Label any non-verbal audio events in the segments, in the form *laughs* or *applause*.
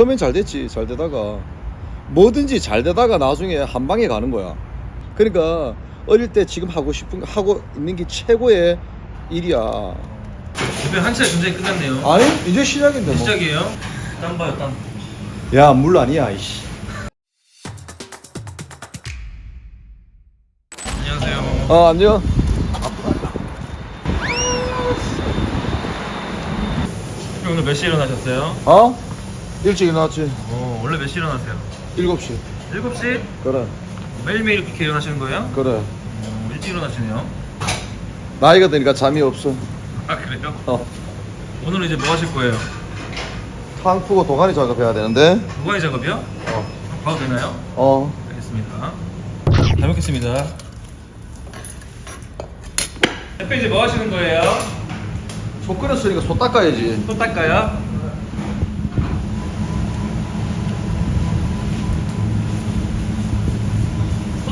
처음엔 잘 됐지 잘 되다가 뭐든지 잘 되다가 나중에 한 방에 가는 거야 그러니까 어릴 때 지금 하고 싶은 거 하고 있는 게 최고의 일이야 대표님 한 차례 전쟁이 끝났네요. 아니 이제 시작인데 뭐. 시작이에요. 땀 봐요 땀. 야물 아니야 이씨 안녕하세요. 어 안녕 오늘 몇 시에 일어나셨어요? 어? 일찍 일어났지 어 원래 몇 시에 일어나세요? 7시 7시? 그래 매일매일 그렇게 일어나시는 거예요? 그래 어, 일찍 일어나시네요. 나이가 드니까 잠이 없어 아 그래요? 어 오늘은 이제 뭐 하실 거예요? 탕 푸고 도가니 작업해야 되는데 도가니 작업이요? 어 봐도 되나요? 어. 알겠습니다. 잘 먹겠습니다. 대표 이제 뭐 하시는 거예요? 소 끓였으니까 소 닦아야지 손 닦아요?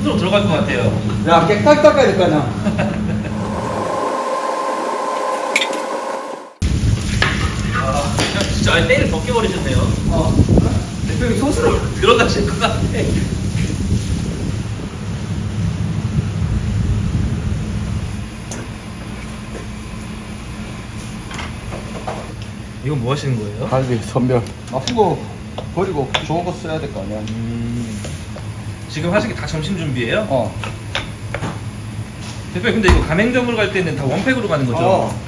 손으로 들어갈 것 같아요. 야 깨끗하게 닦아야 될거 아니야 *laughs* 아, 진짜 아예 때를 벗겨버리셨네요. 어 대표님 손으로 들어가실 것 같아. 이건 뭐 하시는 거예요? 갈비 선별 나쁜 거 버리고 좋은 거 써야 될 거 아니야 음, 지금 하신 게 다 점심 준비예요? 어 대표님 근데 이거 가맹점으로 갈 때는 다 원팩으로 가는 거죠? 어.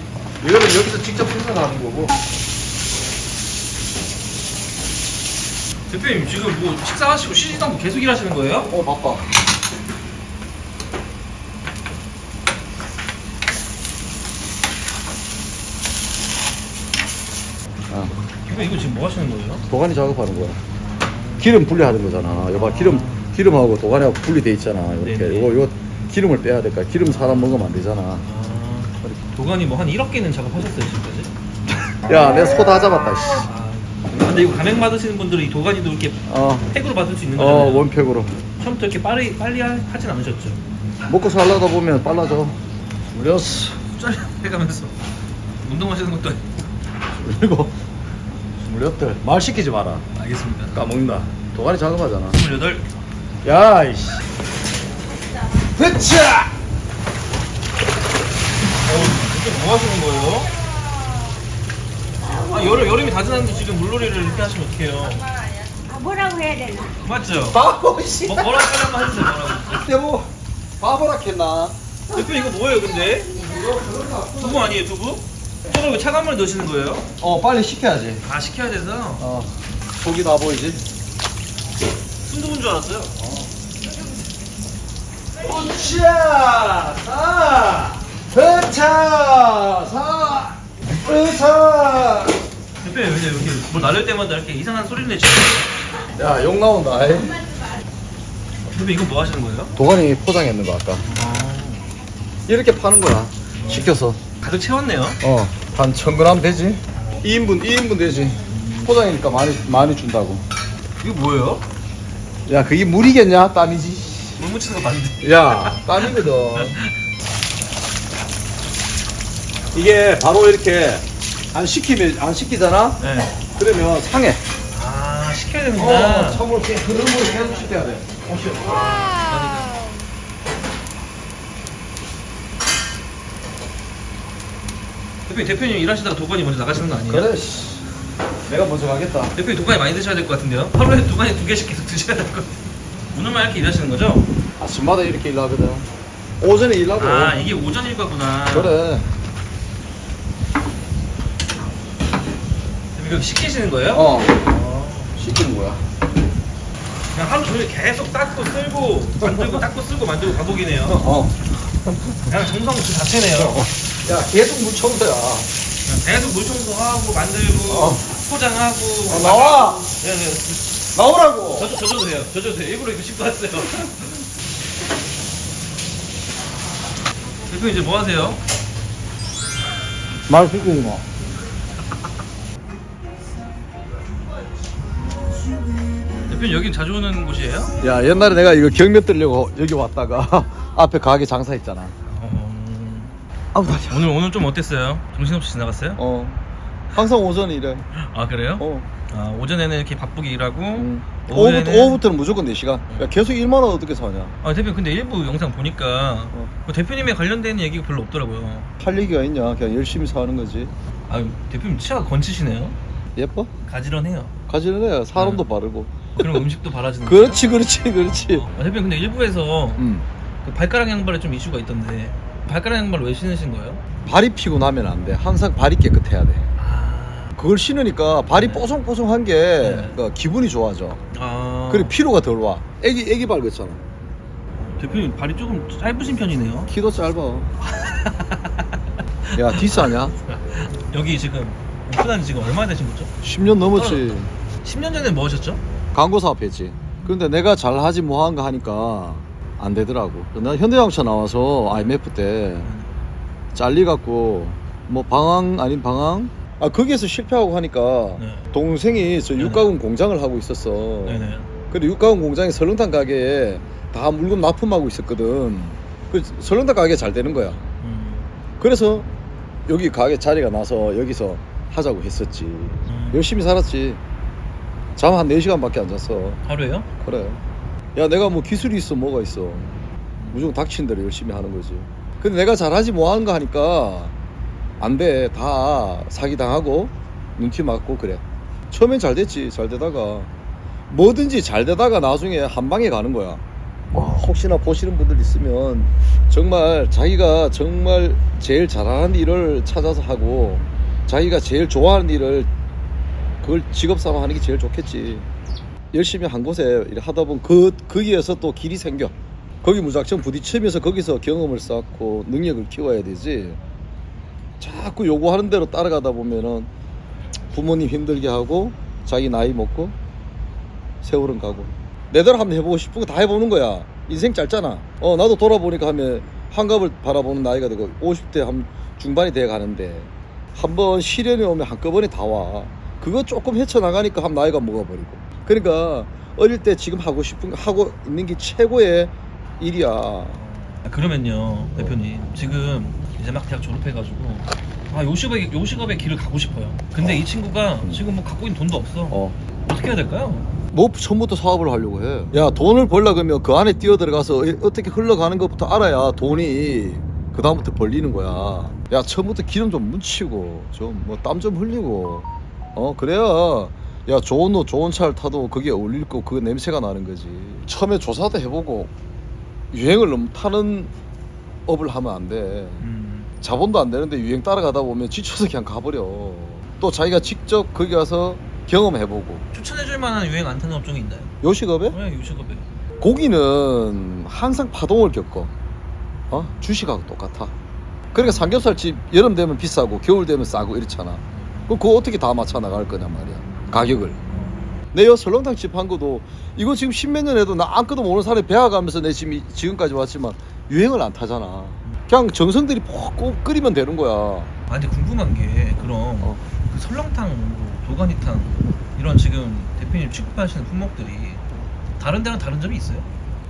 이거는 여기서 직접 생산하는 거고 대표님 지금 뭐 식사하시고 쉬지도 않고 계속 일하시는 거예요? 어 바빠 아, 대표님 이거 지금 뭐 하시는 거예요? 도가니 작업하는 거야 기름 분리하는 거잖아 여봐 기름 기름하고 도가니하고 분리돼 있잖아 이렇게. 네네. 이거 이거 기름을 빼야 될까? 기름 사람 먹으면 안 되잖아. 아, 도가니 뭐한 1억 개는 작업하셨어요 지금까지? 야 내가 소다 잡았다 씨. 아, 근데 이거 가맹 받으시는 분들은 이 도가니도 이렇게 어, 팩으로 받을 수 있는 어 거잖아요. 원팩으로. 처음부터 이렇게 빨리 빨리 하- 하진 않으셨죠? 먹고 살라다 보면 빨라져. 스물여섯 숫자리 *laughs* 해가면서 운동하시는 것도 아니고. 스물일곱 스물여덟 말 시키지 마라. 알겠습니다. 까먹는다. 도가니 작업하잖아. 28 야 이씨 흐차 어, 이게 뭐 하시는 거예요? 아 여름, 여름이 다 지났는데 지금 물놀이를 이렇게 하시면 어떡해요 아, 뭐라고 해야 되나? 맞죠? 바보 씨 뭐, 뭐라고 빨리 한번 해주세요 뭐라고 여보 바보라 했나 대표 이거 뭐예요 근데? 두부 아니에요 두부? 저걸 왜 차가운 물 넣으시는 거예요? 어 빨리 시켜야지 아 식혀야 돼서 어 속이 나 보이지 순두부인 줄 알았어요 으차 사 흐차 사 으차 대표 왜 이렇게 뭐 날릴 때마다 이렇게 이상한 소리를 내시는 거예요? 야욕 나온다. 이. 대표 이거 뭐 하시는 거예요? 도가니 포장했는 거 아까. 이렇게 파는 거야. 시켜서. 가득 채웠네요. 어한 천그램 되지? 2인분 2인분 되지. 포장이니까 많이 많이 준다고. 이거 뭐예요? 야 그게 물이겠냐 땀이지 물 묻히는 거 맞는데. 야. 땀이거든. 이게 바로 이렇게 안 식히면 안 식히잖아? 네. 그러면 상해. 아 식혀야 되는구나 어 참으로 그 흐름으로 계속 식혀야 돼. 대표님 대표님 일하시다가 도가니 먼저 나가시는 거 아니에요? 그래 씨. 내가 먼저 가겠다. 대표님 도가니 많이 드셔야 될 것 같은데요? 하루에 도가니 두 개씩 계속 드셔야 될 것 같아요 오늘만 이렇게 일하시는 거죠? 아침마다 이렇게 일하거든. 오전에 일하고. 아 이게 오전 일과구나. 그래. 이거 식히시는 거예요? 어. 시키는 거야. 그냥 하루 종일 계속 닦고 쓸고 만들고 닦고 쓸고 만들고 반복이네요. 어. 그냥 정성 그 자체네요. 야 계속 물 청소야 그냥 계속 물 청소하고 만들고 어. 포장하고 어, 나와. 네, 네. 나오라고. 저, 저줘도 돼요. 저줘도 돼요. 일부러 이거 씹고 왔어요 대표님 이제 뭐 하세요? 말 듣고 뭐 대표님 여기 자주 오는 곳이에요? 야 옛날에 내가 이거 경매 뜨려고 여기 왔다가 *laughs* 앞에 가게 장사했잖아 어... 아우 다리야 오늘 오늘 좀 어땠어요? 정신없이 지나갔어요? 어 항상 오전에 이래 아 그래요? 어 아 오전에는 이렇게 바쁘게 일하고 음. 오후에는- 오후부터, 오후부터는 무조건 4시간. 야, 계속 일만 하면 어떻게 사냐? 아 대표님 근데 일부 영상 보니까 어. 뭐 대표님에 관련된 얘기가 별로 없더라고요. 할 얘기가 있냐? 그냥 열심히 사는 거지. 아 대표님 치아가 건치시네요. 예뻐? 가지런해요. 가지는 애 사람도 네. 바르고. 그리고 음식도 바라지는. *laughs* 그렇지, 그렇지, 그렇지. 어, 아, 대표님 근데 일부에서 음. 그 발가락 양발에 좀 이슈가 있던데 발가락 양발 왜 신으신 거예요? 발이 피고 나면 안 돼. 항상 발이 깨끗해야 돼. 아, 그걸 신으니까 발이 네. 뽀송뽀송한 게 네. 그러니까 기분이 좋아져. 아. 그리고 피로가 덜 와. 애기 애기 발 같잖아. 대표님 발이 조금 짧으신 편이네요. 키도 짧아. 야 디스하냐? *laughs* 여기 지금 오픈한 지 지금 얼마나 되신 거죠? 10년 넘었지. 10년 전에 뭐 하셨죠? 광고 사업했지. 근데 내가 잘하지 뭐한가 하니까 안 되더라고. 나 현대자동차 나와서 IMF 때 잘리 갖고 뭐 방황 아닌 방황? 아 거기에서 실패하고 하니까 네. 동생이 저 네네. 육가공 공장을 하고 있었어. 네네. 근데 육가공 공장에 설렁탕 가게에 다 물건 납품하고 있었거든. 그 설렁탕 가게 잘 되는 거야. 음, 그래서 여기 가게 자리가 나서 여기서 하자고 했었지. 음. 열심히 살았지. 잠 한 4시간밖에 안 잤어. 하루에요? 그래. 야, 내가 뭐 기술이 있어, 뭐가 있어. 무조건 닥친 대로 열심히 하는 거지. 근데 내가 잘하지 뭐 하는 거 하니까 안 돼. 다 사기당하고 눈치 맞고 그래. 처음엔 잘 됐지. 잘 되다가 뭐든지 잘 되다가 나중에 한 방에 가는 거야. 와, 혹시나 보시는 분들 있으면 정말 자기가 정말 제일 잘하는 일을 찾아서 하고 자기가 제일 좋아하는 일을 그걸 직업 삼아 하는 게 제일 좋겠지. 열심히 한 곳에 하다 보면 그 거기에서 또 길이 생겨. 거기 무작정 부딪히면서 거기서 경험을 쌓고 능력을 키워야 되지. 자꾸 요구하는 대로 따라가다 보면은 부모님 힘들게 하고 자기 나이 먹고 세월은 가고 내대로 한번 해보고 싶은 거 다 해보는 거야. 인생 짧잖아. 어 나도 돌아보니까 하면 환갑을 바라보는 나이가 되고 50대 한 중반이 돼 가는데 한번 시련이 오면 한꺼번에 다 와. 그거 조금 헤쳐나가니까 한 나이가 먹어버리고. 그러니까 어릴 때 지금 하고 싶은 거 하고 있는 게 최고의 일이야. 아, 그러면요 대표님 지금 이제 막 대학 졸업해가지고 아 요식업의 요식업의 길을 가고 싶어요. 근데 이 친구가 음. 지금 뭐 갖고 있는 돈도 없어. 어. 어떻게 해야 될까요? 뭐 처음부터 사업을 하려고 해. 야 돈을 벌려 그러면 그 안에 뛰어 들어가서 어떻게 흘러가는 것부터 알아야 돈이 그 다음부터 벌리는 거야. 야 처음부터 기름 좀 묻히고 좀 뭐 땀 좀 흘리고 어 그래야 야 좋은 옷 좋은 차를 타도 그게 어울릴 거고 그 냄새가 나는 거지. 처음에 조사도 해보고 유행을 너무 타는 업을 하면 안 돼. 음, 자본도 안 되는데 유행 따라가다 보면 지쳐서 그냥 가버려. 또 자기가 직접 거기 가서 경험해보고 추천해줄 만한 유행 안 타는 업종이 있나요? 요식업에 네 요식업에. 고기는 항상 파동을 겪어. 어? 주식하고 똑같아. 그러니까 삼겹살 집 여름 되면 비싸고 겨울 되면 싸고 이렇잖아. 그럼 그거 어떻게 다 맞춰 나갈 거냐 말이야. 가격을. 내 여 설렁탕 집 한 거도 이거 지금 십몇 년 해도 나 아무것도 모르는 사람이 배워가면서 내 지금 이- 지금까지 왔지만 유행을 안 타잖아. 그냥 정성들이 푹 끓이면 되는 거야. 아 근데 궁금한 게 그럼 어. 그 설렁탕, 뭐 도가니탕 이런 지금 대표님 취급하시는 품목들이 다른 데랑 다른 점이 있어요?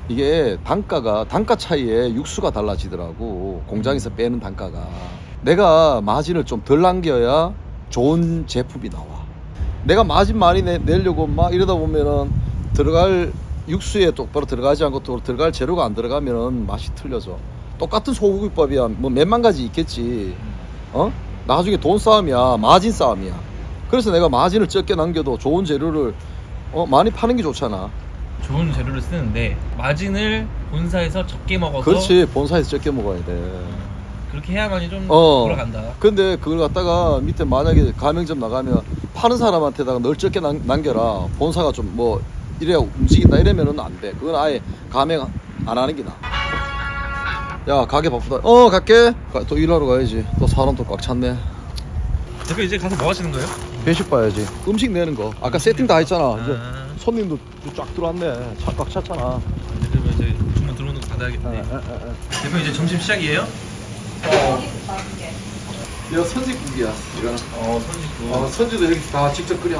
이게 단가가 단가 차이에 육수가 달라지더라고 공장에서 빼는 단가가 내가 마진을 좀 덜 남겨야 좋은 제품이 나와 내가 마진 많이 내, 내려고 막 이러다 보면은 들어갈 육수에 똑바로 들어가지 않고 또 들어갈 재료가 안 들어가면은 맛이 틀려져 똑같은 소고기밥이야 뭐 몇만 가지 있겠지 어 나중에 돈 싸움이야 마진 싸움이야 그래서 내가 마진을 적게 남겨도 좋은 재료를 어 많이 파는 게 좋잖아 좋은 재료를 쓰는데 마진을 본사에서 적게 먹어서 그렇지 본사에서 적게 먹어야 돼. 그렇게 해야만이 좀 어. 돌아간다. 근데 그걸 갖다가 밑에 만약에 가맹점 나가면 파는 사람한테다가 널 적게 남, 남겨라. 본사가 좀 뭐 이래야 움직인다 이러면은 안 돼. 그건 아예 가맹 안 하는 게 나. 야 가게 바쁘다. 어 갈게. 가- 또 일하러 가야지. 또 사람 또 꽉 찼네. 대표 이제 가서 뭐 하시는 거예요? 회식 봐야지. 음식 내는 거. 아까 세팅 다 했잖아. 이제 아, 손님도 쫙 들어왔네. 차꽉 찼잖아. 그러면 이제 주문 들어오는 거 받아야겠네. 대표 이제 점심 시작이에요? 이거 선지국이야 이거는. 어, 선지국. 어, 선지도 여기 다 직접 끓여.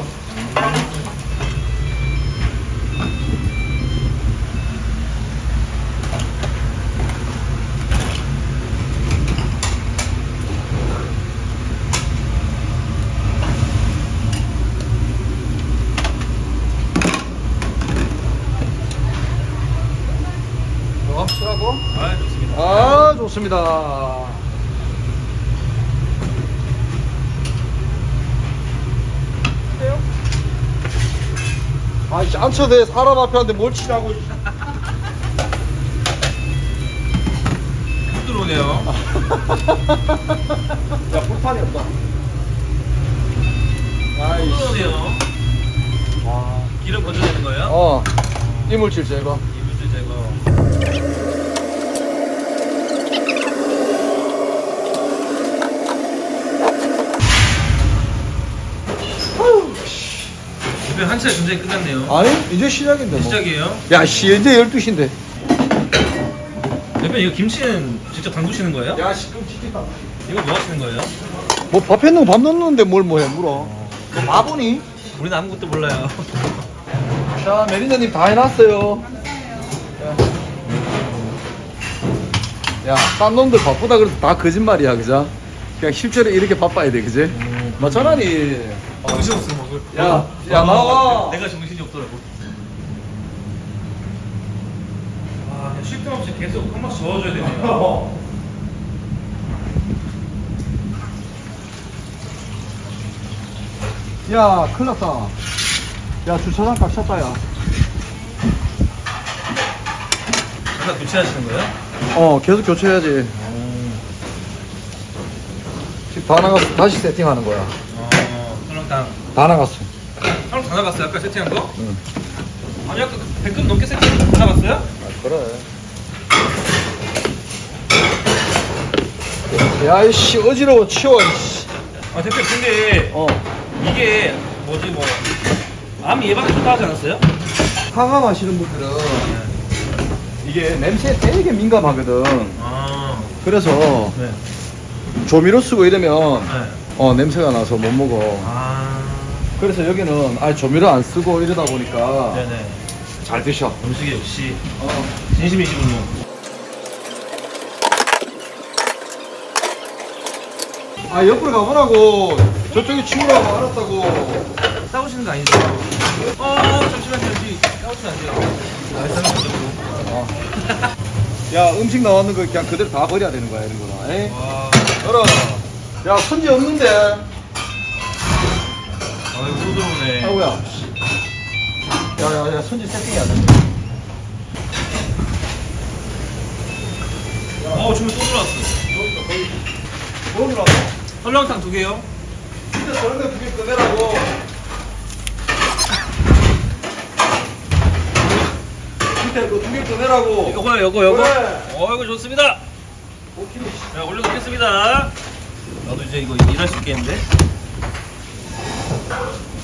어? 아 좋습니다. 아, 이씨 안 쳐대 사람 앞에 한테 뭘 치라고 훅 들어오네요. *laughs* 야 불판이 없다 훅 아이씨 들어오네요. 와. 기름 건져내는 거예요? 어 이물질 제거 이물질 제거. 대표 한 차례 전쟁이 끝났네요. 아니 이제 시작인데 뭐 시작이에요. 야 씨 이제 12시인데 대표 이거 김치는 직접 담그시는 거예요? 야씨 끔 치겠다 이거 뭐 하시는 거예요? 뭐 밥 했는 거 밥 넣는데 뭘 뭐해 물어 너 바보니? 우리는 아무것도 몰라요. *laughs* 자 매니저님 다 해놨어요 야 딴 놈들 바쁘다 그래도 다 거짓말이야 그죠? 그냥 실제로 이렇게 바빠야 돼 그지? 맞잖아니 정신 없어 먹을. 야, 야, 나와. 내가 정신이 없더라고. 아, 그냥 쉴틈 없이 계속 한 번씩 저어줘야 되네요. *laughs* 야 큰일 났다 야 주차장 꽉 찼다 야 잠깐 교체하시는 거예요? 어 계속 교체해야지 지금 다 나갔어 다시 세팅하는 거야 어, 설렁탕. 다 나갔어 설렁 다 나갔어요? 아까 세팅한 거? 응. 아니, 아까 100급 넘게 세팅한 거다 나갔어요? 아, 그래 야 이씨 어지러워 치워 이씨. 아, 대표, 근데 어 이게 뭐지, 뭐. 암 예방에 좋다 하지 않았어요? 항암하시는 분들은 이게 냄새에 되게 민감하거든 아, 그래서 네. 조미료 쓰고 이러면 네. 어 냄새가 나서 못 먹어 아, 그래서 여기는 아 조미료 안 쓰고 이러다 보니까 네네. 잘 드셔 음식에 역시 어. 진심이시군요. 아 옆으로 가보라고 저쪽에 치우라고 알았다고 싸우시는 거 아니죠? 어, 잠시만요. 여기 싸우시면 안 돼요. 말씀을 드렸고. 어. *laughs* 야 음식 나왔는 거 그냥 그대로 다 버려야 되는 거야 이런 거는 에이? 와, 열어 야 손지 없는데 아이고, 또 들어오네. 아우야 야야야 손지 세팅해야 돼 어, 주문 또 들어왔어. 먹으라고 설렁탕 두 개요. 진짜 저런 거 두개 꺼내라고 밑에 그두개 꺼내라고 요거요, 요거, 요거. 그래. 어, 이거 좋습니다. 오케이. 자, 올려놓겠습니다. 나도 이제 이거 일할 수 있겠는데?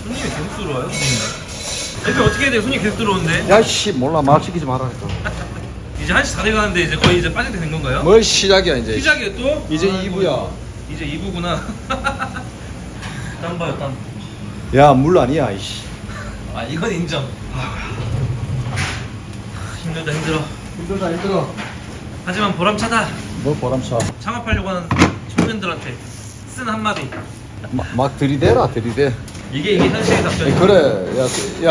손님이 계속 들어와요, 손님이. 대표 어떻게 해야 돼요? 손님 계속 들어오는데? 야씨 몰라 말 시키지 말라니까 *laughs* 이제 한시 다 돼가는데 이제 거의 이제 빠질 때 된 건가요? 뭘 시작이야 이제 시작이에요 또? 이제 아, 2부야 이제 2부구나. *laughs* 땀 봐요, 땀. 야 물 아니야 이씨 아, 이건 인정. 힘들다, 힘들어. 힘들다 힘들어 하지만 보람차다. 뭘 보람차 창업하려고 하는 청년들한테 쓴 한마디. 막, 막 들이대라 들이대 이게 이게 현실의 답변. 그래 야,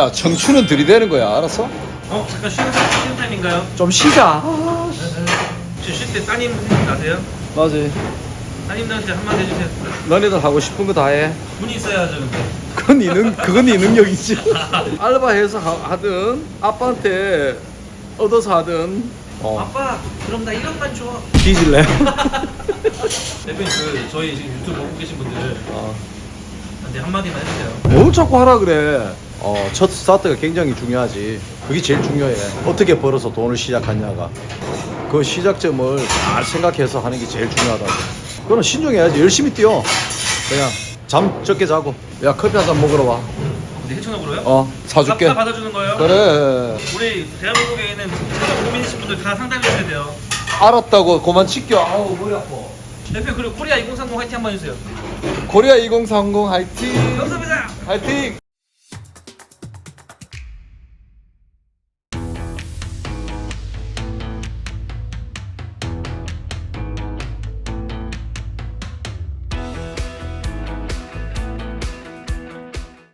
야 청춘은 들이대는 거야 알았어? 어, 잠깐 쉬는, 쉬는 타임인가요? 좀 쉬자 혹시 쉴때 따님 생각 나세요? 맞아 따님들한테 한마디 해주세요. 너네들 하고 싶은 거 다해 돈이 있어야죠, 근데. 그건 네, 능, 그건 네 능력이지 *laughs* 알바해서 하, 하든 아빠한테 얻어서 하든 어. 아빠, 그럼 나 1억만 줘. 뒤질래? *laughs* 대표님, 그, 저희 지금 유튜브 보고 계신 분들, 어. 한테 한마디만 해주세요. 뭘 자꾸 하라 그래? 어, 첫 스타트가 굉장히 중요하지. 그게 제일 중요해. 어떻게 벌어서 돈을 시작하냐가. 그 시작점을 잘 생각해서 하는 게 제일 중요하다고. 그럼 신중해야지. 열심히 뛰어. 그냥 잠 적게 자고. 야 커피 한 잔 먹으러 와 근데 해천업으로요? 어, 사줄게. 다 받아주는 거예요? 그래 우리 대한민국에 있는 고민이신 분들 다 상담해 주셔야 돼요. 알았다고 그만 지켜 아우 머리 아파 대표 그리고 코리아 2030 화이팅 한번 해주세요. 코리아 2030 화이팅 감사합니다. 화이팅